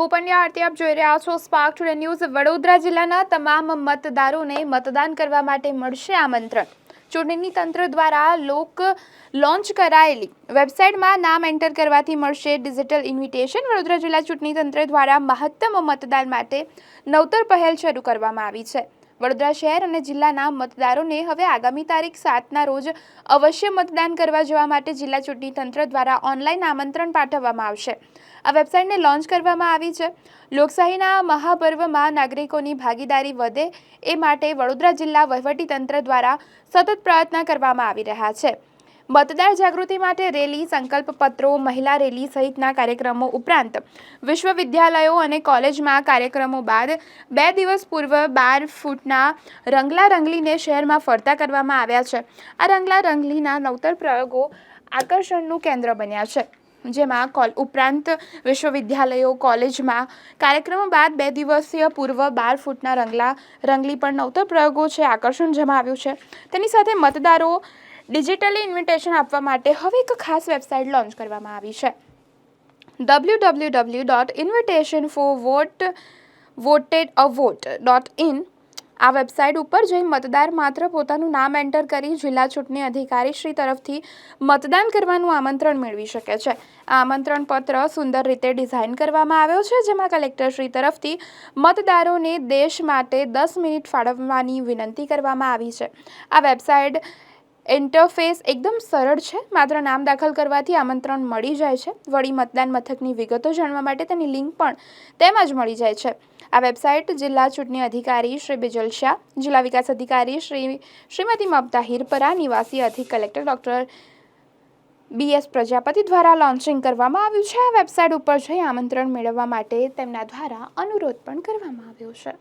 હું પંડ્યા આરતી આપ જોઈ રહ્યા છો સ્પાર્ક ટુડે ન્યૂઝ વડોદરા જિલ્લાના તમામ મતદારોને મતદાન કરવા માટે મળશે આમંત્રણ. ચૂંટણી તંત્ર દ્વારા લોક લોન્ચ કરાયેલી વેબસાઇટમાં નામ એન્ટર કરવાથી મળશે ડિજિટલ ઇન્વિટેશન. વડોદરા જિલ્લા ચૂંટણી તંત્ર દ્વારા મહત્તમ મતદાન માટે નવતર પહેલ શરૂ કરવામાં આવી છે. વડોદરા શહેર અને જિલ્લાના મતદારોને હવે આગામી તારીખ સાતના રોજ અવશ્ય મતદાન કરવા જવા માટે જિલ્લા ચૂંટણી તંત્ર દ્વારા ઓનલાઈન આમંત્રણ પાઠવવામાં આવશે. આ વેબસાઇટને લોન્ચ કરવામાં આવી છે. લોકશાહીના મહાપર્વમાં નાગરિકોની ભાગીદારી વધે એ માટે વડોદરા જિલ્લા વહીવટીતંત્ર દ્વારા સતત પ્રયત્ન કરવામાં આવી રહ્યા છે. મતદાર જાગૃતિ માટે રેલી સંકલ્પ પત્રો મહિલા રેલી સહિતના કાર્યક્રમો ઉપરાંત વિશ્વવિદ્યાલયો અને કોલેજમાં કાર્યક્રમો બાદ બે દિવસ પૂર્વ બાર ફૂટના રંગલા રંગલીને શહેરમાં ફરતા કરવામાં આવ્યા છે. આ રંગલા રંગલીના નવતર પ્રયોગો આકર્ષણનું કેન્દ્ર બન્યા છે. જેમાં કોલ ઉપરાંત વિશ્વવિદ્યાલયો, કોલેજમાં કાર્યક્રમો બાદ બે દિવસીય પૂર્વ બાર ફૂટના રંગલા રંગલી પણ નવતર પ્રયોગો છે, આકર્ષણ જમાવ્યું છે. તેની સાથે મતદારો ડિજિટલી ઇન્વિટેશન આપવા માટે હવે એક ખાસ વેબસાઇટ લોન્ચ કરવામાં આવી છે. W W W dot invitation for vote voted a vote dot in આ વેબસાઇટ ઉપર જઈ મતદાર માત્ર પોતાનું નામ એન્ટર કરી જિલ્લા ચૂંટણી અધિકારી શ્રી તરફથી મતદાન કરવાનું આમંત્રણ મેળવી શકે છે. આ આમંત્રણ પત્ર સુંદર રીતે ડિઝાઇન કરવામાં આવ્યો છે, જેમાં કલેક્ટર શ્રી તરફથી મતદારોને દેશ માટે દસ મિનિટ ફાળવવાની વિનંતી કરવામાં આવી છે. આ વેબસાઇટ ઇન્ટરફેસ એકદમ સરળ છે. માત્ર નામ દાખલ કરવાથી આમંત્રણ મળી જાય છે. વળી મતદાન મથકની વિગતો જાણવા માટે તેની લિંક પણ તેમાં જ મળી જાય છે. આ વેબસાઇટ જિલ્લા ચૂંટણી અધિકારી શ્રી બિજલ શાહ, જિલ્લા વિકાસ અધિકારી શ્રી શ્રીમતી મમતા હિરપરા, નિવાસી અધિક collector doctor B S Prajapati દ્વારા લોન્ચિંગ કરવામાં આવ્યું છે. આ વેબસાઇટ ઉપર જઈ આમંત્રણ મેળવવા માટે તેમના દ્વારા અનુરોધ પણ કરવામાં આવ્યો છે.